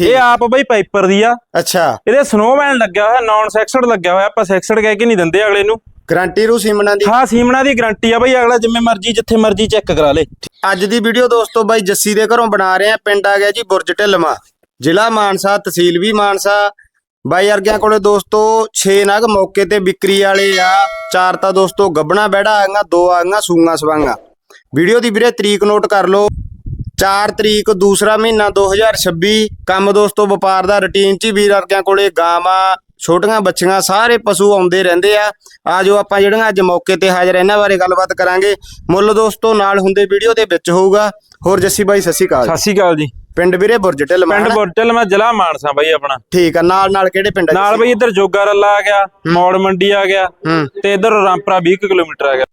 ਇਹ ਆਪ ਬਈ ਪਾਈਪਰ ਦੀ ਆ। ਅੱਛਾ। ਇਹਦੇ ਸਨੋਮੈਨ ਲੱਗਿਆ ਹੋਇਆ ਨਾਨ ਸੈਕਸਡ ਲੱਗਿਆ ਹੋਇਆ ਆਪਾਂ ਸੈਕਸਡ ਕਹਿ ਕੇ ਨਹੀਂ ਦਿੰਦੇ ਅਗਲੇ ਨੂੰ। ਗਰੰਟੀ ਰੂ ਸੀਮਨਾ ਦੀ? ਹਾਂ ਸੀਮਣਾ ਦੀ ਗਾਰੰਟੀ ਆ ਬਈ ਅਗਲਾ ਜਿਵੇਂ ਮਰਜ਼ੀ ਜਿੱਥੇ ਮਰਜ਼ੀ ਚੈੱਕ ਕਰਾ ਲੇ। ਅੱਜ ਦੀ ਵੀਡੀਓ ਦੋਸਤੋ ਬਾਈ ਜੱਸੀ ਦੇ ਘਰੋਂ ਬਣਾ ਰਹੇ ਆ ਪਿੰਡ ਆ ਗਿਆ ਜੀ ਬੁਰਜ ਢਿਲਮਾ ਜ਼ਿਲ੍ਹਾ ਮਾਨਸਾ ਤਹਿਸੀਲ ਵੀ ਮਾਨਸਾ। ਬਾਈ ਵਰਗਿਆਂ ਕੋਲੇ ਦੋਸਤੋ 6 ਨਗ ਮੌਕੇ ਤੇ ਵਿਕਰੀ ਵਾਲੇ ਆ। ਚਾਰ ਤਾਂ ਦੋਸਤੋ ਗੱਬਣਾ ਬੈੜਾ ਆਈਆਂ ਦੋ ਆਈਆਂ ਸੂਆਂ ਸਵਾਂਗਾ ਵੀਡੀਓ ਦੀ ਵੀਰੇ ਤਰੀਕ ਨੋਟ ਕਰ ਲਓ। 4 ਤਰੀਕ ਦੂਸਰਾ ਮਹੀਨਾ 2026 ਕੰਮ ਦੋਸਤੋ ਵਪਾਰ ਦਾ ਰੁਟੀਨ ਚ ਵੀਰ ਵਰਗਿਆਂ ਕੋਲੇ ਗਾਵਾਂ ਛੋਟੀਆਂ ਬੱਚੀਆਂ ਸਾਰੇ ਪਸ਼ੂ ਆਉਂਦੇ ਰਹਿੰਦੇ ਆ। ਆਜੋ ਆਪਾਂ ਜਿਹੜੀਆਂ ਅੱਜ ਮੌਕੇ ਤੇ ਹਾਜ਼ਰ ਇਹਨਾਂ ਬਾਰੇ ਗੱਲਬਾਤ ਕਰਾਂਗੇ। ਮੁੱਲ ਦੋਸਤੋ ਨਾਲ ਹੁੰਦੇ ਵੀਡੀਓ ਦੇ ਵਿੱਚ ਹੋਊਗਾ। ਹੋਰ ਜੱਸੀ ਬਾਈ ਅਕਾਲ। ਸਤਿ ਸ਼੍ਰੀ ਅਕਾਲ ਜੀ। ਪਿੰਡ ਵੀਰੇ ਬੁਰਜ ਢਿਲ ਪਿੰਡ ਬੁਰਟਲ ਮੈਂ ਜ਼ਿਲ੍ਹਾ ਮਾਨਸਾ ਬਈ ਆਪਣਾ। ਠੀਕ ਆ ਨਾਲ ਨਾਲ ਕਿਹੜੇ ਪਿੰਡ ਨਾਲ? ਬਈ ਇੱਧਰ ਜੋਗਾ ਰੱਲਾ ਆ ਗਿਆ ਮੌੜ ਮੰਡੀ ਆ ਗਿਆ ਤੇ ਇੱਧਰ ਰਾਮਪੁਰਾ 20 ਕੁ ਕਿਲੋਮੀਟਰ ਆ ਗਿਆ।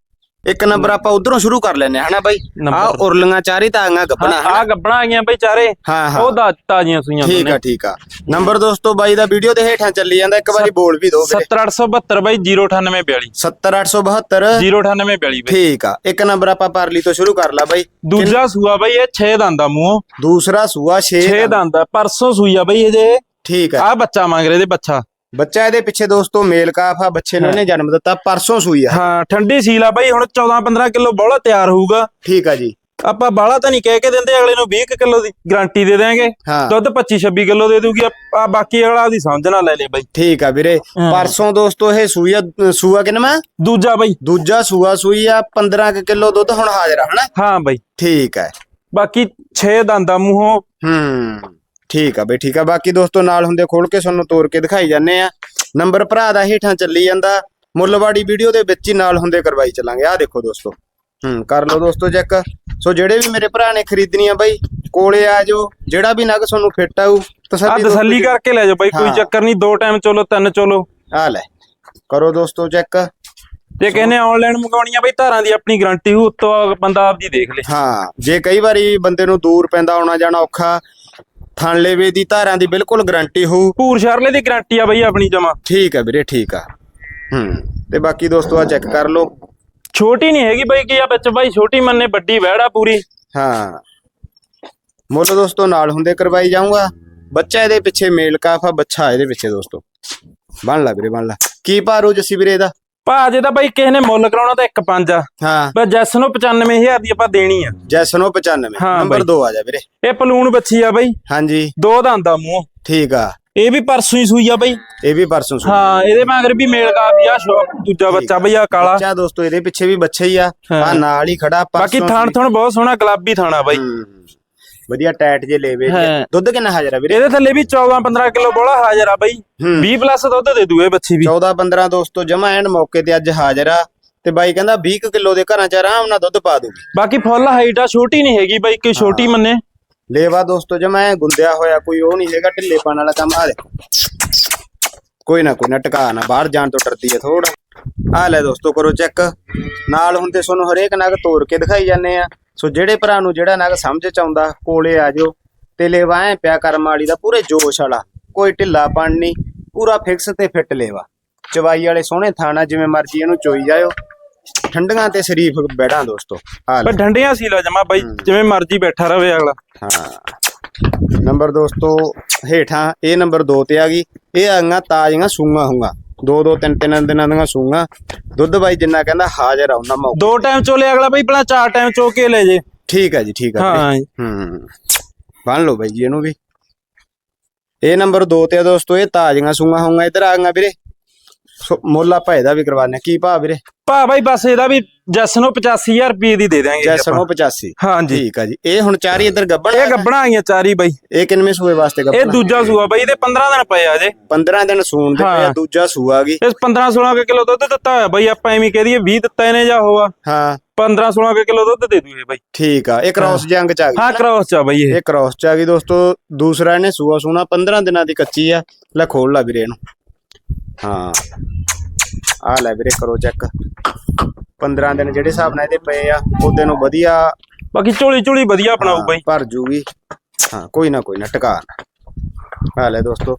ਇੱਕ ਨੰਬਰ ਆਪਾਂ ਉਧਰੋਂ ਸ਼ੁਰੂ ਕਰ ਲੈਨੇ ਹਨਾ ਬਾਈ? ਆ ਨੰਬਰ। ਉਰਲੀਆਂ ਚਾਰੀ ਤਾਂ ਆਈਆਂ ਗੱਬਣਾ ਆ ਗੱਬਣਾ ਆਈਆਂ ਬਈ ਚਾਰੇ। ਹਾਂ ਹਾਂ। ਉਹ ਦਾ ਤਾਜ਼ੀਆਂ ਸੂਈਆਂ ਠੀਕ ਆ ਠੀਕ ਆ। ਨੰਬਰ ਦੋਸਤੋ ਬਾਈ ਦਾ ਵੀਡੀਓ ਦੇ ਹੇਠਾਂ ਚੱਲੀ ਜਾਂਦਾ ਇੱਕ ਵਾਰੀ ਬੋਲ ਵੀ ਦਿਓ ਵੀਰੇ। 70872 ਬਈ 09842 70872 09842 ਬਈ। ਠੀਕ ਆ ਇੱਕ ਨੰਬਰ ਆਪਾਂ ਪਰਲੀ ਤੋਂ ਸ਼ੁਰੂ ਕਰ ਲਾ ਬਾਈ। ਦੂਜਾ ਸੂਆ ਬਈ ਇਹ 6 ਦੰਦ ਆ ਮੂੰਹ। ਦੂਸਰਾ ਸੂਆ 6 6 ਦੰਦ ਆ ਪਰਸੋਂ ਸੂਈ ਆ ਬਈ ਇਹਦੇ ਠੀਕ ਆ। ਆ ਬੱਚਾ ਮੰਗ ਰਹੇ ਦੇ ਬੱਚਾ। ਬੱਚਾ ਇਹਦੇ ਪਿੱਛੇ ਦੋਸਤੋ ਮੇਲ ਕਾਫ ਆ ਬੱਚੇ ਨੂੰ ਇਹਨੇ ਜਨਮ ਦਿੱਤਾ ਪਰਸੋਂ ਸੂਈ ਆ। ਹਾਂ ਠੰਡੀ ਸੀਲ ਆ ਬਈ ਹੁਣ 14 15 ਕਿਲੋ ਬੋਲਾ ਤਿਆਰ ਹੋਊਗਾ। ਠੀਕ ਆ ਜੀ। ਆਪਾਂ ਬਾਲਾ ਤਾਂ ਨਹੀਂ ਕਹਿ ਕੇ ਦਿੰਦੇ ਅਗਲੇ ਨੂੰ 20 ਕਿਲੋ ਦੀ ਗਾਰੰਟੀ ਦੇ ਦੇਾਂਗੇ ਦੁੱਧ 25 26 ਕਿਲੋ ਦੇ ਦੂਗੀ ਆ ਬਾਕੀ ਅਗਲਾ ਉਹਦੀ ਸਮਝ ਨਾ ਲੈ ਲੇ ਬਈ। ਠੀਕ ਆ ਵੀਰੇ। ਪਰਸੋਂ ਦੋਸਤੋ ਇਹ ਸੂਈ ਆ ਸੂਆ ਕਿੰਨਾ ਦੂਜਾ ਬਈ। ਦੂਜਾ ਸੂਆ ਸੂਈ ਆ 15 ਕਿਲੋ ਦੁੱਧ ਹੁਣ ਹਾਜ਼ਰ ਆ ਹਨਾ? ਹਾਂ ਬਈ। ਠੀਕ ਹੈ ਬਾਕੀ 6 ਦੰਦਾਂ ਮੂੰਹੋਂ। ਹੂੰ। ਠੀਕ ਆ ਬਈ ਠੀਕ ਆ। ਬਾਕੀ ਦੋਸਤੋ ਨਾਲ ਹੁੰਦੇ ਖੋਲ ਕੇ ਤੁਹਾਨੂੰ ਤੋੜ ਕੇ ਦਿਖਾਈ ਜਾਂਦੇ ਆ। ਨੰਬਰ ਭਰਾ ਦਾ ਹੇਠਾਂ ਚੱਲੀ ਜਾਂਦਾ। ਮੁੱਲਵਾੜੀ ਵੀਡੀਓ ਦੇ ਵਿੱਚ ਹੀ ਨਾਲ ਹੁੰਦੇ ਕਰਵਾਈ ਚੱਲਾਂਗੇ। ਆ ਦੇਖੋ ਦੋਸਤੋ। ਹੂੰ ਕਰ ਲਓ ਦੋਸਤੋ ਚੈੱਕ। ਸੋ ਜਿਹੜੇ ਵੀ ਮੇਰੇ ਭਰਾ ਨੇ ਖਰੀਦਣੀ ਆ ਬਾਈ ਕੋਲੇ ਆ ਜਾਓ। ਜਿਹੜਾ ਵੀ ਨਗ ਤੁਹਾਨੂੰ ਫਿੱਟ ਆਊ ਤਸੱਲੀ ਤਸੱਲੀ ਕਰਕੇ ਲੈ ਜਾਓ ਬਈ ਕੋਈ। ਚੱਕਰ ਨਹੀਂ। ਦੋ ਟਾਈਮ ਚਲੋ ਤਿੰਨ ਚਲੋ। ਆ ਲੈ ਕਰੋ ਦੋਸਤੋ ਚੈੱਕ। ਜੇ ਕਹਿੰਦੇ ਆਨਲਾਈਨ ਮੰਗਾਉਣੀ ਆ ਬਈ ਧਾਰਾਂ ਦੀ ਆਪਣੀ ਗਾਰੰਟੀ ਹੋ ਉੱਤੋਂ ਬੰਦਾ ਆਪਦੀ ਦੇਖ ਲੇ। ਹਾਂ ਜੇ ਕਈ ਵਾਰੀ ਬੰਦੇ ਨੂੰ ਦੂਰ ਪੈਂਦਾ ਆਉਣਾ ਜਾਣਾ ਔਖਾ ਥਣ ਲੇਵੇ ਦੀ ਧਾਰਾਂ ਦੀ ਬਿਲਕੁਲ ਗਾਰੰਟੀ ਹੋਊ। ਪੂਰ ਸ਼ਰਲੇ ਦੀ ਗਾਰੰਟੀ ਆ ਬਈ ਆਪਣੀ ਜਮਾ। ਠੀਕ ਆ ਵੀਰੇ ਠੀਕ ਆ। ਹੂੰ ਤੇ ਬਾਕੀ ਦੋਸਤੋ ਆ ਚੈੱਕ ਕਰ ਲਓ। ਛੋਟੀ ਨਹੀਂ ਹੈਗੀ ਬਈ ਕੀ ਆ ਵਿੱਚ ਬਾਈ ਛੋਟੀ ਮੰਨੇ ਵੱਡੀ ਵਹਿੜਾ ਪੂਰੀ। ਹਾਂ। ਮੁੱਲ ਦੋਸਤੋ ਨਾਲ ਹੁੰਦੇ ਕਰਵਾਈ ਜਾਊਂਗਾ। ਬੱਚਾ ਇਹਦੇ ਪਿੱਛੇ ਮੇਲ ਕਾਫਾ ਬੱਚਾ ਇਹਦੇ ਪਿੱਛੇ ਦੋਸਤੋ। ਬਣ ਲਾ ਵੀਰੇ ਬਣ ਲਾ। ਕੀ ਭਾਰੂ ਜੱਸੀ ਵੀਰੇ ਦਾ ਭਾ ਜੇ ਤਾਂ ਬਾਈ ਕਿਸੇ ਨੇ ਮੁੱਲ ਕਰਾਉਣਾ ਤਾਂ 1.5 ਆ। ਹਾਂ। ਪਰ ਜੈਸ ਨੂੰ 95000 ਦੀ ਆਪਾਂ ਦੇਣੀ ਆ। ਜੈਸਨੋ 95 ਹਾਂ ਨੰਬਰ ਬਾਈ। 2 ਆ ਜਾ ਵੀਰੇ। ਇਹ ਪਲੂਣ ਬੱਚੀ ਆ ਬਈ। ਹਾਂਜੀ। ਦੋ ਦੰਦ ਆ ਮੂੰਹ। ਠੀਕ ਆ। ਇਹ ਵੀ ਪਰਸੋਂ ਹੀ ਸੂਈ ਆ ਬਈ। ਇਹ ਵੀ ਪਰਸੋਂ ਸੂ ਹਾਂ ਇਹਦੇ ਮਗਰ ਵੀ ਮੇਲ ਕਾ ਵੀ ਆ ਦੂਜਾ ਬੱਚਾ ਬਈ ਆ ਕਾਲਾ। ਬੱਚਾ ਦੋਸਤੋ ਇਹਦੇ ਪਿੱਛੇ ਵੀ ਬੱਚਾ ਹੀ ਆ। ਆ ਨਾਲ ਹੀ ਖੜਾ ਬਾਕੀ ਥਣ ਥਣ ਬਹੁਤ ਸੋਹਣਾ ਗੁਲਾਬੀ ਥਾਣਾ ਬਾਈ। ਵਧੀਆ ਟਾਈਟ ਜੇ ਲੇਵੇ ਹਾਂ। ਦੁੱਧ ਕਿੰਨਾ ਹਾਜ਼ਰ ਆ ਵੀਰੇ? ਇਹਦੇ ਥੱਲੇ ਵੀ 14 15 ਕਿਲੋ ਬੋਲਾ ਹਾਜ਼ਰ ਆ ਬਾਈ। ਹੂੰ। 20 ਪਲੱਸ ਦੁੱਧ ਦੇ ਦੂ ਇਹ ਬੱਚੀ ਵੀ। 14 15 ਦੋਸਤੋ ਜਮਾ ਐਨ ਮੌਕੇ ਤੇ ਅੱਜ ਹਾਜ਼ਰ ਆ। ਤੇ ਬਾਈ ਕਹਿੰਦਾ 20 ਕਿਲੋ ਦੇ ਘਰਾਂ ਚ ਆਰਾਮ ਨਾਲ ਦੁੱਧ ਪਾ ਦੂਗੀ। ਬਾਕੀ ਫੁੱਲ ਹਾਈਟ ਆ ਛੋਟੀ ਨਹੀਂ ਹੈਗੀ ਬਾਈ ਕਿ ਛੋਟੀ ਮੰਨੇ। ਲੇਵਾ ਦੋਸਤੋ ਜਮਾ ਐ ਗੁੰਦਿਆ ਹੋਇਆ ਕੋਈ ਉਹ ਨਹੀਂ ਹੈਗਾ ਢਿੱਲੇ ਪਾਣ ਵਾਲਾ ਕੰਮ ਆ। ਦੇਖੋ। ਕੋਈ ਨਾ ਕੋਈ ਨਾ ਟਿਕਾ ਨਾ ਬਾਹਰ ਜਾਣ ਤੋਂ ਡਰਦੀ ਹੈ ਥੋੜਾ ਆ ਲੈ ਦੋਸਤੋ ਕਰੋ ਚੈੱਕ ਨਾਲ ਹੁੰਦੇ ਤੁਹਾਨੂੰ ਹਰੇਕ ਨਗ ਤੋੜ ਕੇ ਦਿਖਾਈ ਜਾਂਦੇ ਆ। ਸੋ ਜਿਹੜੇ ਭਰਾ ਨੂੰ ਜਿਹੜਾ ਨਗ ਸਮਝ ਚ ਆਉਂਦਾ ਕੋਲੇ ਆ ਜਾਓ। ਤੇ ਲੇਵਾ ਐ ਪਿਆ ਕਰਮ ਵਾਲੀ ਦਾ ਪੂਰੇ ਜੋਸ਼ ਵਾਲਾ। ਕੋਈ ਢਿੱਲਾ ਪਣ ਨਹੀਂ ਪੂਰਾ ਫਿਕਸ ਤੇ ਫਿੱਟ ਲੇਵਾ। ਚਵਾਈ ਵਾਲੇ ਸੋਹਣੇ ਥਾਣਾ ਜਿਵੇਂ ਮਰਜ਼ੀ ਇਹਨੂੰ ਚੋਈ ਜਾਇਓ। ਠੰਡੀਆਂ ਤੇ ਸ਼ਰੀਫ ਬੈਠਾਂ ਦੋਸਤੋ। ਆ ਲੈ। ਪਰ ਡੰਡੀਆਂ ਸੀ ਲਾ ਜਮਾ ਬਾਈ ਜਿਵੇਂ ਮਰਜ਼ੀ ਬੈਠਾ ਰਵੇ ਅਗਲਾ। ਹਾਂ। ਨੰਬਰ ਦੋਸਤੋ ਹੇਠਾਂ ਇਹ ਨੰਬਰ 2 ਤੇ ਆ ਗਈ। ਇਹ ਆਂਗਾ ਤਾਜ਼ੀਆਂ ਸੂਆਂ ਹੁੰਗਾ ਦੋ ਦੋ ਤਿੰਨ ਤਿੰਨ ਦਿਨਾਂ ਦੀਆਂ ਸੂਆਂ ਦੁੱਧ ਬਾਈ ਜਿੰਨਾ ਕਹਿੰਦਾ ਹਾਜ਼ਰ ਆ ਉਹਨਾਂ ਮੌਕੇ ਦੋ ਟਾਈਮ ਚੋਲੇ ਅਗਲਾ ਬਾਈ ਪਹਿਲਾਂ ਚਾਰ ਟਾਈਮ ਚੋ ਕੇ ਲੈ ਜੇ। ਠੀਕ ਹੈ ਜੀ ਠੀਕ ਹੈ ਹਾਂ ਜੀ। ਹੂੰ ਬਣ ਲਓ ਬਾਈ ਜੀ ਇਹਨੂੰ ਵੀ। ਇਹ ਨੰਬਰ 2 ਤੇ ਆ ਦੋਸਤੋ ਇਹ ਤਾਜ਼ੀਆਂ ਸੂਆਂ ਹੋਊਗਾ ਇਧਰ ਆ ਗਈਆਂ ਵੀਰੇ। ਸੋ ਮੁੱਲ ਆਪਾਂ ਇਹਦਾ ਵੀ ਕਰਵਾਨੇ ਕੀ ਭਾਅ ਵੀਰੇ? ਭਾ ਬਾਈ ਬਸ ਇਹਦਾ ਵੀ ਜੈਸ ਨੂੰ 85000 ਰੁਪਏ ਦੀ ਦੇ ਦਿਆਂਗੇ ਜੀ ਜੈਸਨੋ ਆਪਾਂ। 85 ਹਾਂਜੀ। ਠੀਕ ਆ ਜੀ। ਇਹ ਹੁਣ ਚਾਰੀ ਇੱਧਰ ਗੱਬਣ ਇਹ ਗੱਬਣਾ ਆਈਆਂ ਚਾਰੀ ਬਾਈ। ਇਹ ਕਿੰਨਵੇਂ ਸੂਏ ਵਾਸਤੇ ਇਹ ਗੱਬਣ ਦੂਜਾ ਸੂਆ ਬਾਈ ਇਹਦੇ 15 ਦਿਨ ਪਏ ਆ ਜੇ 15 ਦਿਨ ਸੂਣ ਦੇ ਪਿਆ ਹਾਂ। ਦੂਜਾ ਸੂਆ ਗਈ। ਇਸ 15 16 ਕਿਲੋ ਦੁੱਧ ਦਿੱਤਾ ਹੋਇਆ ਬਾਈ ਆਪਾਂ ਐਵੇਂ ਕਹਿ ਦਈਏ 20 ਦਿੱਤਾ ਇਹਨੇ ਜਾਂ ਹੋਆ। ਹਾਂ। 15 16 ਕਿਲੋ ਦੁੱਧ ਦੇ ਦੂਏ ਬਾਈ। ਠੀਕ ਆ ਇਹ ਕ੍ਰਾਸ ਜੰਗ ਚ ਆ ਗਈ। ਹਾਂ ਕ੍ਰੋਸ ਚ ਆ ਬਾਈ ਇਹ। ਇਹ ਕ੍ਰਾਸ ਚ ਆ ਗਈ ਦੋਸਤੋ ਦੂਸਰਾ ਇਹਨੇ ਸੂਆ ਸੂਣਾ 15 ਦਿਨਾਂ ਦੀ ਕੱਚੀ ਆ। ਲੈ ਖੋਲ ਲਾ ਵੀਰੇ ਇਹਨੂੰ। ਹਾਂ। ਆ ਲੈ ਵੀਰੇ ਕਰੋ ਚੈੱਕ 15 ਦਿਨ ਜਿਹੜੇ ਹਿਸਾਬ ਨਾਲ ਇਹਦੇ ਪਏ ਆ ਉਹਦੇ ਨੂੰ ਵਧੀਆ ਬਾਕੀ ਝੋਲੀ ਝੋਲੀ ਵਧੀਆ ਬਣਾਊ ਹਾਂ, ਬਾਈ। ਭਰ ਜੂਗੀ। ਹਾਂ ਕੋਈ ਨਾ ਕੋਈ ਨਾ ਟਿਕਾ। ਨਾ ਆ ਲੈ ਦੋਸਤੋ।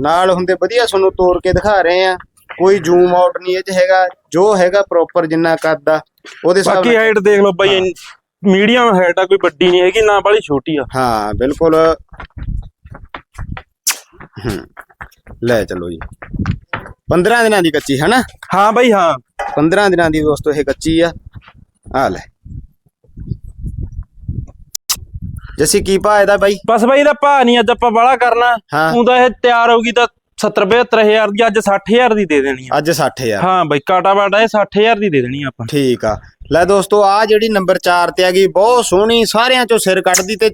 ਨਾਲ ਹੁੰਦੇ ਵਧੀਆ ਤੁਹਾਨੂੰ ਤੋੜ ਕੇ ਦਿਖਾ ਰਹੇ ਆ। ਕੋਈ ਜ਼ੂਮ ਆਊਟ ਨਹੀਂ ਇਹ ਚ ਹੈਗਾ। ਜੋ ਹੈਗਾ ਪ੍ਰੋਪਰ ਜਿੰਨਾ ਕੱਦ ਆ ਉਹਦੇ ਹਿਸਾਬ ਬਾਕੀ ਹਾਈਟ ਦੇਖ ਲਓ ਬਾਈ ਮੀਡੀਅਮ ਹਾਈਟ ਆ ਕੋਈ ਵੱਡੀ ਨਹੀਂ ਹੈਗੀ ਨਾ ਬਾਲੀ ਛੋਟੀ ਆ। ਹਾਂ ਬਿਲਕੁਲ। ਹੂੰ। ਲੈ ਚਲੋ ਜੀ। 15 ਦਿਨਾਂ ਦੀ ਕੱਚੀ ਹੈ ਨਾ ਹਾਂ ਬਾਈ ਹਾਂ। 15 ਦਿਨਾਂ ਦੀ ਦੋਸਤੋ ਇਹ ਕੱਚੀ ਆ। ਆ ਲੈ। ਜੱਸੀ ਕੀ ਭਾ ਇਹਦਾ ਬਾਈ? ਬਸ ਬਾਈ ਇਹਦਾ ਭਾਅ ਨਹੀਂ ਅੱਜ ਆਪਾਂ ਬਾਹਲਾ ਕਰਨਾ। ਹਾਂ। ਤੂੰ ਤਾਂ ਇਹ ਤਿਆਰ ਹੋਊਗੀ ਤਾਂ 70 72000 ਦੀ ਅੱਜ 60000 ਦੀ ਦੇ ਦੇਣੀ ਆ। ਅੱਜ 60000 ਹਾਂ ਬਾਈ ਕਾਟਾ ਬਾਟਾ ਇਹ 60000 ਦੀ ਦੇ ਦੇਣੀ ਆ ਆਪਾਂ। ਠੀਕ ਆ। ਲੈ ਦੋਸਤੋ ਆ ਜਿਹੜੀ ਨੰਬਰ 4 ਤੇ ਆ ਗਈ ਬਹੁਤ ਸੋਹਣੀ ਸਾਰਿਆਂ ਚੋਂ ਸਿਰ ਕੱਢਦੀ ਤੇ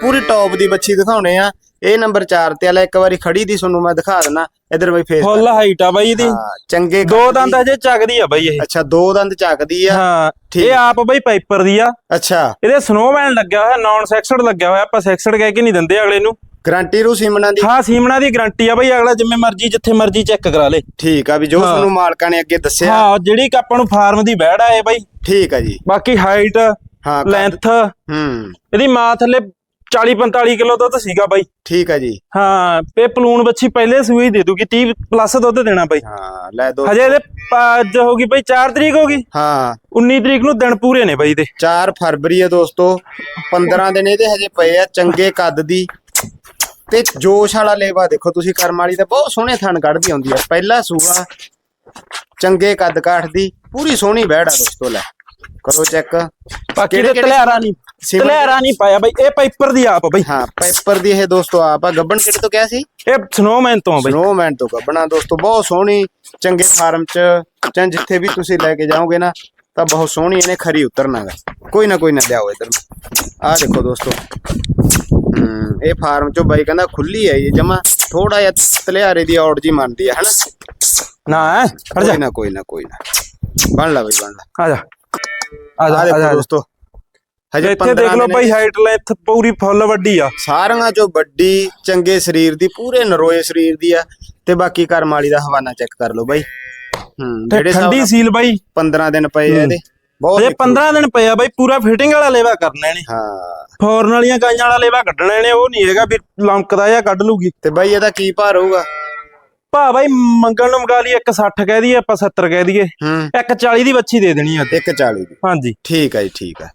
ਪੂਰੀ ਟੌਪ ਦੀ ਬੱਚੀ ਦਿਖਾਉਣੇ ਆ। ਇਹ ਨੰਬਰ 4 ਤੇ ਆ ਲੈ ਇੱਕ ਵਾਰੀ ਖੜੀ ਦੀ ਤੁਹਾਨੂੰ ਮੈਂ ਦਿਖਾ ਦਿੰਨਾ ਇਧਰ ਬਈ ਫੇਸ ਫੁੱਲ ਹਾਈਟ ਆ ਬਾਈ ਇਹਦੀ। ਹਾਂ ਚੰਗੇ ਦੋ ਦੰਦ। ਹਜੇ ਚੱਕਦੀ ਆ ਬਾਈ ਇਹ। ਅੱਛਾ ਦੋ ਦੰਦ ਚੱਕਦੀ ਆ। ਹਾਂ ਠੀਕ। ਇਹ ਆਪ ਬਾਈ ਪਾਈਪਰ ਦੀ ਆ। ਅੱਛਾ। ਇਹਦੇ ਸਨੋਮੈਨ ਲੱਗਿਆ ਹੋਇਆ ਨਾਨ ਸੈਕਸਡ ਲੱਗਿਆ ਹੋਇਆ ਆਪਾਂ ਸੈਕਸਡ ਕਹਿ ਕੇ ਨਹੀਂ ਦਿੰਦੇ ਅਗਲੇ ਨੂੰ। ਗਰੰਟੀ ਰੂ ਸੀਮਣਾ ਦੀ? ਹਾਂ ਸੀਮਣਾ ਦੀ ਗਾਰੰਟੀ ਆ ਬਾਈ ਅਗਲਾ ਜਿੰਮੇ ਮਰਜ਼ੀ ਜਿੱਥੇ ਮਰਜ਼ੀ ਚੈੱਕ ਕਰਾ ਲੇ। ਠੀਕ ਆ ਵੀ ਜੋ। ਤੁਹਾਨੂੰ ਮਾਲਕਾਂ ਨੇ ਅੱਗੇ ਦੱਸਿਆ। ਹਾਂ ਜਿਹੜੀ ਕਿ ਆਪਾਂ ਨੂੰ ਫਾਰਮ ਦੀ ਬੈੜ ਆ ਇਹ ਬਾਈ। ਠੀਕ ਆ ਜੀ। ਬਾਕੀ ਹਾਈਟ ਹਾਂ ਲੈਂਥ ਹੂੰ। ਇਹਦੀ ਮਾਂ ਥੱਲੇ 40 45 ਕਿਲੋ ਦੁੱਧ ਸੀਗਾ ਬਾਈ। ਠੀਕ ਆ ਜੀ। ਹਾਂ ਇਹ ਪਲੂਣ ਬੱਚੀ ਪਹਿਲੇ ਸੂਈ ਦੇ ਦੂਗੀ 30 ਪਲੱਸ ਦੁੱਧ ਦੇਣਾ ਬਾਈ। ਹਾਂ ਲੈ ਦੋ। ਹਜੇ ਇਹਦੇ ਅੱਜ ਹੋ ਗਈ ਬਾਈ 4 ਤਰੀਕ ਹੋ ਗਈ। ਹਾਂ। 19 ਤਰੀਕ ਨੂੰ ਦਿਨ ਪੂਰੇ ਨੇ ਬਾਈ ਦੇ 4 ਫਰਵਰੀ ਹੈ ਦੋਸਤੋ 15 ਦਿਨ ਇਹਦੇ ਹਜੇ ਪਏ ਆ ਚੰਗੇ ਕੱਦ ਦੀ। ਤੇ ਜੋਸ਼ ਵਾਲਾ ਲੇਵਾ ਦੇਖੋ ਤੁਸੀਂ ਕਰਮ ਵਾਲੀ ਤਾਂ ਬਹੁਤ ਸੋਹਣੇ ਥਣ ਕੱਢਦੀ ਆਉਂਦੀ ਆ। ਪਹਿਲਾ ਸੂਆ ਚੰਗੇ ਕੱਦ ਕਾਠ ਦੀ ਪੂਰੀ ਸੋਹਣੀ ਬਹਿੜ ਆ ਦੋਸਤੋ ਲੈ। ਕਰੋ ਚੈੱਕ। ਬਾਕੀ ਤੇ ਤਲਿਆਰਾ ਨਹੀਂ ਤਲਿਆਰਾ ਨਹੀਂ ਪਾਇਆ ਬਾਈ ਇਹ ਪਾਈਪਰ ਦੀ ਆਪ ਬਾਈ। ਹਾਂ ਪੇਪਰ ਦੀ ਇਹ ਦੋਸਤੋ ਆਪ ਆ। ਗੱਬਣ ਕਿਹੜੇ ਤੋਂ ਕਿਹਾ ਸੀ? ਇਹ ਸਨੋਮੈਨ ਤੋਂ ਆ ਬਾਈ। ਸਨੋਮੈਨ ਤੋਂ ਗੱਬਣਾ ਦੋਸਤੋ ਬਹੁਤ ਸੋਹਣੀ ਚੰਗੇ ਫਾਰਮ ਚ। ਜਾਂ ਜਿੱਥੇ ਵੀ ਤੁਸੀਂ ਲੈ ਕੇ ਜਾਓਗੇ ਨਾ ਤਾਂ ਬਹੁਤ ਸੋਹਣੀ ਇਹਨੇ ਖਰੀ ਉਤਰਨਾਗਾ। ਕੋਈ ਨਾ ਕੋਈ ਨਾ ਲਿਆਓ ਇਧਰ ਆਹ ਦੇਖੋ ਦੋਸਤੋ। ਇਹ ਫਾਰਮ ਚੋਂ ਬਾਈ ਕਹਿੰਦਾ ਖੁੱਲੀ ਹੈ ਇਹ ਜਮਾ ਥੋੜਾ ਜਿਹਾ ਤਲਿਆਰੇ ਦੀ ਔੜ ਜੀ ਮੰਨਦੀ ਹੈ ਹਨਾ? ਨਾ ਜਾ। ਕੋਈ ਨਾ ਕੋਈ ਨਾ ਕੋਈ ਨਾ। ਬਣ ਲਾ ਬਈ ਬਣ ਲਾ। ਆ ਜਾ। ਆ ਆ ਜਾ। ਦੋਸਤੋ। ਹਜੇ ਇੱਥੇ 15 ਦੇਖ ਲਓ ਦਿਨ ਬਾਈ ਹਾਈਟ ਲੈਂਥ ਪੂਰੀ ਫੁੱਲ ਵੱਡੀ ਆ। ਸਾਰੀਆਂ ਚੋਂ ਵੱਡੀ ਚੰਗੇ ਸਰੀਰ ਦੀ ਪੂਰੇ ਨਰੋਏ ਸਰੀਰ ਦੀ ਆ। ਤੇ ਬਾਕੀ ਕਰਮ ਵਾਲੀ ਦਾ ਹਵਾਨਾ ਚੈੱਕ ਕਰ ਲਓ ਬਾਈ। ਹੂੰ ਤੇ ਜਿਹੜੇ ਠੰਡੀ ਸੀਲ ਬਾਈ। ਨਾਲ 15 ਦਿਨ ਪਏ ਆ ਇਹਦੇ ਬਹੁਤ ਹਜੇ ਨਿਕਲੂ। 15 ਦਿਨ ਪਏ ਆ ਬਾਈ ਪੂਰਾ ਫਿਟਿੰਗ ਵਾਲਾ ਲੇਵਾ ਕਰਨਾ ਇਹਨੇ। ਹਾਂ। ਫੌਰਨ ਵਾਲੀਆਂ ਗਾਈਆਂ ਵਾਲਾ ਲੇਵਾ ਕੱਢਣਾ ਇਹਨੇ ਉਹ ਨਹੀਂ ਹੈਗਾ ਵੀ ਲੰਕਦਾ ਜਾਂ ਕੱਢ ਲੂਗੀ। ਤੇ ਬਾਈ ਇਹਦਾ ਕੀ ਭਾਰ ਹੋਊਗਾ ਭਾ ਬਾਈ ਮੰਗਣ ਨੂੰ ਮਗਾ ਲਈ 160 ਕਹਿ ਦਈਏ ਆਪਾਂ 70 ਕਹਿ ਦਈਏ। ਹੂੰ। 140 ਦੀ ਬੱਚੀ ਦੇ ਦੇਣੀ ਆ। ਅੱਜ 140 ਦੀ। ਹਾਂਜੀ। ਠੀਕ ਹੈ ਜੀ ਠੀਕ ਹੈ ਲੈ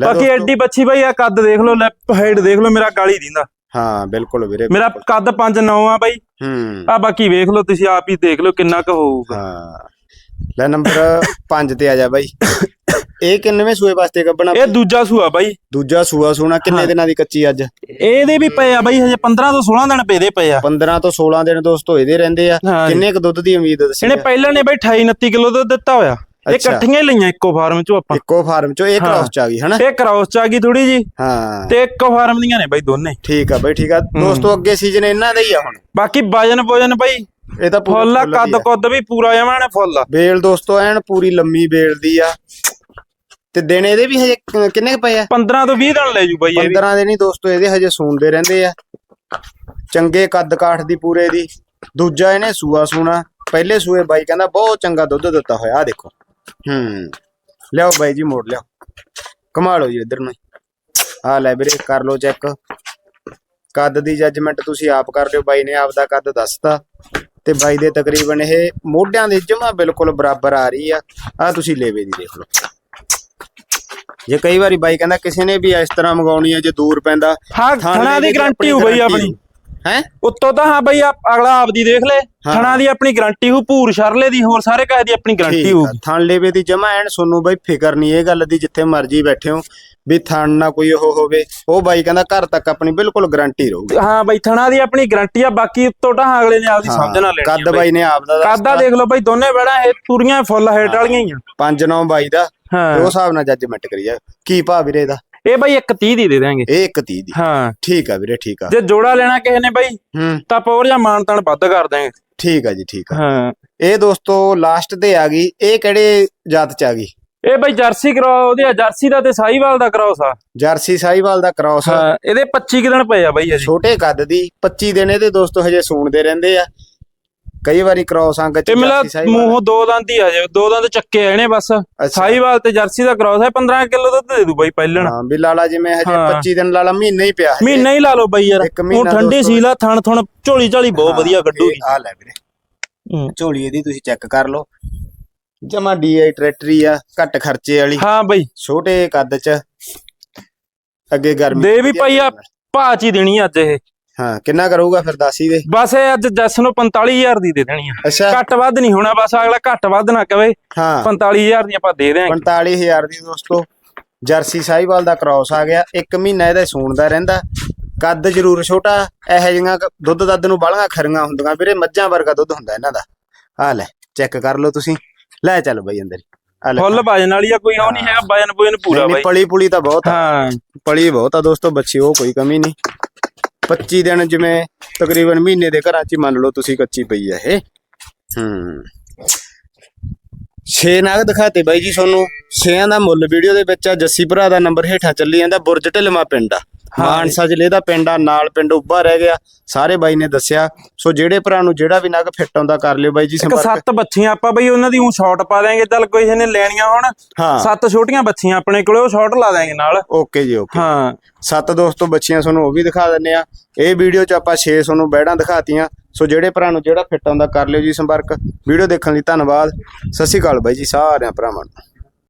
ਬਾਕੀ ਐਡੀ ਬੱਚੀ ਬਾਈ ਆ ਕੱਦ ਦੇਖ ਲਓ ਲੈਫਟ ਹਾਈਟ ਦੇਖ ਲਓ ਮੇਰਾ ਗਾਲੀ ਦਿੰਦਾ। ਹਾਂ ਬਿਲਕੁਲ ਵੀਰੇ ਮੇਰਾ ਕੱਦ 5 9 ਆ ਬਾਈ। ਹੂੰ। ਆ ਬਾਕੀ ਵੇਖ ਲਓ ਤੁਸੀਂ ਆਪ ਹੀ ਦੇਖ ਲਓ ਕਿੰਨਾ ਕੁ ਹੋਊਗਾ। ਹਾਂ। ਲੈ ਨੰਬਰ 5 ਤੇ ਆ ਜਾ ਬਾਈ। ਇਹ ਕਿੰਨਵੇਂ ਸੂਏ ਵਾਸਤੇ ਕੱਢਣਾ ਇਹ ਦੂਜਾ ਸੂਆ ਬਾਈ। ਦੂਜਾ ਸੂਆ ਸੂਣਾ ਕਿੰਨੇ। ਦਿਨਾਂ ਦੀ ਕੱਚੀ ਅੱਜ? ਇਹਦੇ ਵੀ ਪਏ ਆ ਬਾਈ ਹਜੇ 15 ਤੋਂ 16 ਦਿਨ ਪੇਦੇ ਪਏ ਆ। 15 ਤੋਂ 16 ਦਿਨ ਦੋਸਤੋ ਇਹਦੇ ਰਹਿੰਦੇ ਆ। ਕਿੰਨੇ ਕ ਦੁੱਧ ਦੀ ਉਮੀਦ ਦੱਸੀ ਇਹਨੇ ਪਹਿਲਾਂ ਨੇ ਬਾਈ 28 29 ਕਿਲੋ ਦੁੱਧ ਦਿੱਤਾ ਹੋਇਆ। ਇਹ। ਇਕੱਠੀਆਂ ਹੀ ਲਈਆਂ ਇੱਕੋ ਫਾਰਮ ਚੋਂ ਆਪਾਂ। ਇੱਕੋ ਫਾਰਮ ਚੋਂ ਇਹ। ਕ੍ਰਾਸ ਚ ਆ ਗਈ ਹਨਾ? ਇਹ ਕ੍ਰਾਸ ਚ ਆ ਗਈ ਥੋੜੀ ਜੀ ਹਾਂ। ਤੇ ਇੱਕੋ ਫਾਰਮ ਦੀਆਂ ਨੇ ਬਾਈ ਦੋਨੇ। ਠੀਕ ਆ ਬਾਈ ਠੀਕ ਆ। ਦੋਸਤੋ ਅੱਗੇ ਸੀਜ਼ਨ ਇਹਨਾਂ ਦਾ ਹੀ ਆ ਹੁਣ। ਬਾਕੀ ਵਜਨ ਭੋਜਨ ਬਾਈ ਇਹ ਤਾਂ ਫੁੱਲ ਕੱਦ। ਕੁੱਦ ਵੀ ਪੂਰਾ ਜਮਾ ਨੇ ਫੁੱਲ ਬੇਲ ਦੋਸਤੋ ਐਨ ਪੂਰੀ ਲੰਮੀ ਬੇਲ ਦੀ ਆ। ਤੇ ਦਿਨ ਇਹਦੇ ਵੀ ਹਜੇ ਕਿੰਨੇ ਕੁ ਪਏ ਆ? 15 ਤੋਂ 20 ਦਿਨ ਲੈ ਜੂ ਬਾਈ ਇਹ ਵੀ। 15 ਦੇ ਨਹੀਂ ਦੋਸਤੋ ਇਹਦੇ ਹਜੇ ਸੂਣਦੇ ਰਹਿੰਦੇ ਆ। ਚੰਗੇ ਕੱਦ ਕਾਠ ਦੀ ਪੂਰੇ ਦੀ। ਦੂਜਾ ਇਹਨੇ ਸੂਆ ਸੂਣਾ। ਪਹਿਲੇ ਸੂਏ ਬਾਈ ਕਹਿੰਦਾ ਬਹੁਤ ਚੰਗਾ ਦੁੱਧ ਦਿੱਤਾ ਹੋਇਆ ਆ ਦੇਖੋ। ਹੂੰ ਲਿਆਓ ਬਾਈ ਜੀ ਮੋੜ ਲਿਆਓ ਕਮਾ ਲਓ ਜੀ ਇਧਰ ਨੂੰ ਆ ਲੈ ਵੀਰੇ ਕਰ ਲਓ ਚੈੱਕ ਕੱਦ ਦੀ ਜੱਜਮੈਂਟ ਤੁਸੀਂ ਆਪ ਕਰ ਲਿਓ ਬਾਈ ਨੇ ਆਪ ਦਾ ਕੱਦ ਦੱਸਤਾ ਤੇ ਬਾਈ ਦੇ ਤਕਰੀਬਨ ਇਹ ਮੋਢਿਆਂ ਦੇ ਜਮਾ ਬਿਲਕੁਲ ਬਰਾਬਰ ਆ ਰਹੀ ਆ ਆ ਤੁਸੀਂ ਲੇਵੇ ਦੀ ਦੇਖ ਲਓ ਜੇ ਕਈ ਵਾਰੀ ਬਾਈ ਕਹਿੰਦਾ ਕਿਸੇ ਨੇ ਵੀ ਇਸ ਤਰ੍ਹਾਂ ਮੰਗਾਉਣੀ ਹੈ ਜੇ ਦੂਰ ਪੈਂਦਾ ਹਾਂ ਥਣਾ ਦੀ ਗਾਰੰਟੀ ਹੋ ਬਈ ਆਪਣੀ ਹੈ? ਉੱਤੋਂ ਤਾਂ ਹਾਂ ਬਈ ਆਪ- ਅਗਲਾ ਆਪਦੀ ਦੇਖ ਲੈ। ਹਾਂ। ਥਣਾ ਦੀ ਆਪਣੀ ਗਾਰੰਟੀ ਹੋ ਭੂਰ ਸ਼ਰਲੇ ਦੀ ਹੋਰ ਸਾਰੇ ਕਾਹ ਦੀ ਆਪਣੀ ਗਾਰੰਟੀ ਹੋਊਗੀ ਥਣ ਲੇਵੇ ਦੀ ਜਮਾ ਐਨ ਸੋਨੂੰ ਬਾਈ ਫਿਕਰ ਨਹੀਂ ਇਹ ਗੱਲ ਦੀ ਜਿੱਥੇ ਮਰਜ਼ੀ ਬੈਠੇ ਹੋ ਵੀ ਥਣ ਨਾ ਕੋਈ ਉਹ ਹੋਵੇ। ਉਹ ਬਾਈ ਕਹਿੰਦਾ ਘਰ ਤੱਕ ਆਪਣੀ ਬਿਲਕੁਲ ਗਾਰੰਟੀ ਰਹੂਗੀ। ਹਾਂ ਬਈ ਥਣਾ ਦੀ ਆਪਣੀ ਗਾਰੰਟੀ ਆ ਬਾਕੀ ਉੱਤੋਂ ਤਾਂ ਅਗਲੇ ਨੇ ਆਪਦੀ ਸਮਝ ਨਾਲ ਲੈਣੀ ਕੱਦ ਬਾਈ। ਨੇ ਆਪ ਦਾ ਕੱਦਾ ਦੇਖ ਲਓ ਬਈ ਦੋਨੇ ਬੜਾ ਇਹ ਪੂਰੀਆਂ ਫੁੱਲ ਹਾਈਟ ਵਾਲੀਆਂ ਹੀ ਆ। 5 9 ਬਾਈ ਦਾ ਹਾਂ। ਉਹ ਹਿਸਾਬ ਨਾਲ ਜੱਜਮੈਂਟ ਕਰੀ ਜਾ ਕੀ ਭਾ ਵੀਰੇ ਦਾ ਇਹ ਬਈ 130 ਦੀ ਦੇ ਦੇਾਂਗੇ ਇਹ 130 ਦੀ। ਹਾਂ। ਠੀਕ ਆ ਵੀਰੇ ਠੀਕ ਆ। ਜੇ ਜੋੜਾ ਲੈਣਾ ਕਿਸੇ ਨੇ ਬਈ ਤਾਂ ਪੌਰ ਜਾਂ ਮਾਨ ਤਾਨ ਵੱਧ ਕਰ ਦਾਂਗੇ ਠੀਕ ਆ ਜੀ ਠੀਕ ਆ। ਹਾਂ। ਇਹ ਦੋਸਤੋ ਲਾਸਟ ਤੇ ਆ ਗਈ। ਇਹ ਕਿਹੜੇ ਜਾਤ ਚ ਆ ਗਈ? ਇਹ ਬਈ ਜਰਸੀ ਕਰਾਓ ਉਹਦੇ ਜਰਸੀ ਦਾ ਤੇ ਸਾਈਵਾਲ ਦਾ ਕਰਾਓ ਸਾ ਜਰਸੀ ਸਾਈਵਾਲ ਦਾ ਕ੍ਰਾਸ ਹਾਂ ਇਹਦੇ 25 ਕੁ ਦਿਨ ਪਏ ਆ ਬਈ ਅਜੇ। ਛੋਟੇ ਕੱਦ ਦੀ 25 ਦਿਨ ਇਹਦੇ ਦੋਸਤੋ ਹਜੇ ਸੂਣਦੇ ਰਹਿੰਦੇ ਆ। ਕਈ ਵਾਰੀ ਕ੍ਰਾਸ ਅੰਗ ਚ ਇਹ ਮਿਲਾ ਜਰਸੀ ਸਾਹੀਵਾਲ- ਮੂੰਹੋਂ ਦੋ ਦੰਦ ਹੀ ਆ ਜੇ ਦੋ ਦੰਦ ਚੱਕੇ ਆ ਇਹਨੇ ਬਸ। ਅੱਛਾ। ਸਾਈਵਾਲ ਤੇ ਜਰਸੀ ਦਾ ਕਰਾਓ ਹੈ 15 ਕਿਲੋ ਦੁੱਧ ਦੇ ਦੂ ਬਈ ਪਹਿਲਣ। ਹਾਂ ਵੀ ਲਾਲਾ ਜਿਵੇਂ ਹਜੇ ਹਾਂ। 25 ਦਿਨ ਲਾਲਾ ਮਹੀਨਾ ਹੀ ਪਿਆ ਹਜੇ। ਮਹੀਨਾ ਹੀ ਲਾ ਲਓ ਬਈ ਯਾਰ। ਇੱਕ ਹੁਣ ਠੰਡੀ ਦੋਸਤੋ। ਸੀਲਾ ਥਣ ਥਣ ਝੋਲੀ ਝਾਲੀ ਬਹੁਤ ਵਧੀਆ ਕੱਢੂਗੀ। ਆ ਲੈ ਵੀਰੇ। ਹੂੰ। ਝੋਲੀ ਇਹਦੀ ਤੁਸੀਂ ਚੈੱਕ ਕਰ ਲਓ। ਜਮਾ ਡੀਆਈ ਟਰੈਕਟਰੀ ਆ ਘੱਟ ਖਰਚੇ ਵਾਲੀ। ਹਾਂ ਬਈ। ਛੋਟੇ ਕੱਦ ਚ। ਅੱਗੇ ਗਰਮੀ ਦੇ ਵੀ ਵਧੀਆ ਪਈ ਆ ਹੀ ਦੇਣੀ ਅੱਜ ਇਹ। ਹਾਂ ਕਿੰਨਾ ਕਰੂਗਾ ਫਿਰ ਦੱਸ ਹੀ ਦੇ? ਬਸ ਇਹ ਅੱਜ ਜੱਸ ਨੂੰ 45000 ਦੀ ਦੇ ਦੇਣੀ ਆ। ਅੱਛਾ। ਘੱਟ ਵੱਧ ਨਹੀਂ ਹੋਣਾ ਬਸ ਅਗਲਾ ਘੱਟ ਵੱਧ ਨਾ ਕਵੇ। ਹਾਂ। 45000 ਦੀ ਆਪਾਂ ਦੇ ਦੇਾਂਗੇ 45000 ਦੀ ਦੋਸਤੋ ਜਰਸੀ ਸਾਹੀਵਾਲ ਦਾ ਕ੍ਰਾਸ ਆ ਗਿਆ। ਇੱਕ ਮਹੀਨਾ ਇਹਦਾ ਸੂਣ ਦਾ ਰਹਿੰਦਾ। ਕੱਦ ਜ਼ਰੂਰ ਛੋਟਾ ਇਹੋ ਜਿਹੀਆਂ ਦੁੱਧ ਦੱਧ ਨੂੰ ਬਾਲੀਆਂ ਖਰੀਆਂ ਹੁੰਦੀਆਂ। ਵੀਰੇ ਮੱਝਾਂ ਵਰਗਾ ਦੁੱਧ ਹੁੰਦਾ ਇਹਨਾਂ ਦਾ। ਆ ਲੈ ਚੈੱਕ ਕਰ ਲਓ ਤੁਸੀਂ। ਲੈ ਚੱਲ ਬਈ ਅੰਦਰ ਫੁੱਲ ਵਜਨ ਵਾਲੀ ਆ ਕੋਈ ਉਹ ਨਹੀਂ ਹੈਗਾ ਵਜਨ ਬੁਜਨ ਪੂਰਾ ਬਾਈ। ਪਲੀ ਪੁਲੀ ਤਾਂ ਬਹੁਤ ਹਾਂ। ਪਲੀ ਬਹੁਤ ਆ ਦੋਸਤੋ ਬੱਚੀ ਉਹ ਕੋਈ ਕਮੀ ਨਹੀਂ। 25 ਦਿਨ ਜਿਵੇਂ ਤਕਰੀਬਨ ਮਹੀਨੇ ਦੇ ਘਰਾਂ 'ਚ ਹੀ ਮੰਨ ਲਓ ਤੁਸੀਂ ਕੱਚੀ ਪਈ ਹੈ ਇਹ। ਹੂੰ। ਛੇ ਨਾਗ ਦਿਖਾਤੇ ਬਾਈ ਜੀ ਤੁਹਾਨੂੰ। ਛੇਆਂ ਦਾ ਮੁੱਲ। ਵੀਡੀਓ ਦੇ ਵਿੱਚ ਆ ਜੱਸੀ ਭਰਾ ਦਾ ਨੰਬਰ ਹੇਠਾਂ ਚੱਲੀ ਜਾਂਦਾ ਬੁਰਜ ਢਿਲਮਾ ਪਿੰਡ ਆ। ਮਾਨਸਾ ਜ਼ਿਲ੍ਹੇ ਦਾ ਪਿੰਡ ਆ ਨਾਲ ਪਿੰਡ ਉੱਭਾ ਰਹਿ ਗਿਆ। ਸਾਰੇ ਬਾਈ ਨੇ ਦੱਸਿਆ ਸੋ ਜਿਹੜੇ ਭਰਾ ਨੂੰ ਜਿਹੜਾ ਵੀ ਨਗ ਫਿੱਟ ਆਉਂਦਾ ਕਰ ਲਿਓ ਬਾਈ ਜੀ ਸੰਪਰਕ। ਸੱਤ ਬੱਚੀਆਂ ਆਪਾਂ ਬਈ ਉਹਨਾਂ ਦੀ ਉਹ ਸ਼ਾਰਟ ਪਾ ਦਾਂਗੇ ਚੱਲ ਕੋਈ ਇਹਨੇ ਲੈਣੀਆਂ ਹੋਣ ਸੱਤ ਛੋਟੀਆਂ ਬੱਚੀਆਂ ਆਪਣੇ ਕੋਲੇ ਉਹ ਸ਼ਾਰਟ ਲਾ ਦਾਂਗੇ ਨਾਲ। ਓਕੇ ਜੀ ਓਕੇ। ਹਾਂ। ਸੱਤ ਦੋਸਤੋ ਬੱਚੀਆਂ ਤੁਹਾਨੂੰ ਉਹ ਵੀ ਦਿਖਾ ਦਿੰਨੇ ਆ। ਇਹ ਵੀਡੀਓ 'ਚ ਆਪਾਂ 6 ਤੁਹਾਨੂੰ ਬੈੜਾਂ ਦਿਖਾਤੀਆਂ। ਸੋ ਜਿਹੜੇ ਭਰਾ ਨੂੰ ਜਿਹੜਾ ਫਿੱਟ ਆਉਂਦਾ ਕਰ ਲਿਓ ਜੀ ਸੰਪਰਕ। ਵੀਡੀਓ ਦੇਖਣ ਲਈ ਧੰਨਵਾਦ। ਸਤਿ ਸ਼੍ਰੀ ਅਕਾਲ ਬਾਈ ਜੀ ਸਾਰਿਆਂ ਭਰਾਵਾਂ ਨੂੰ।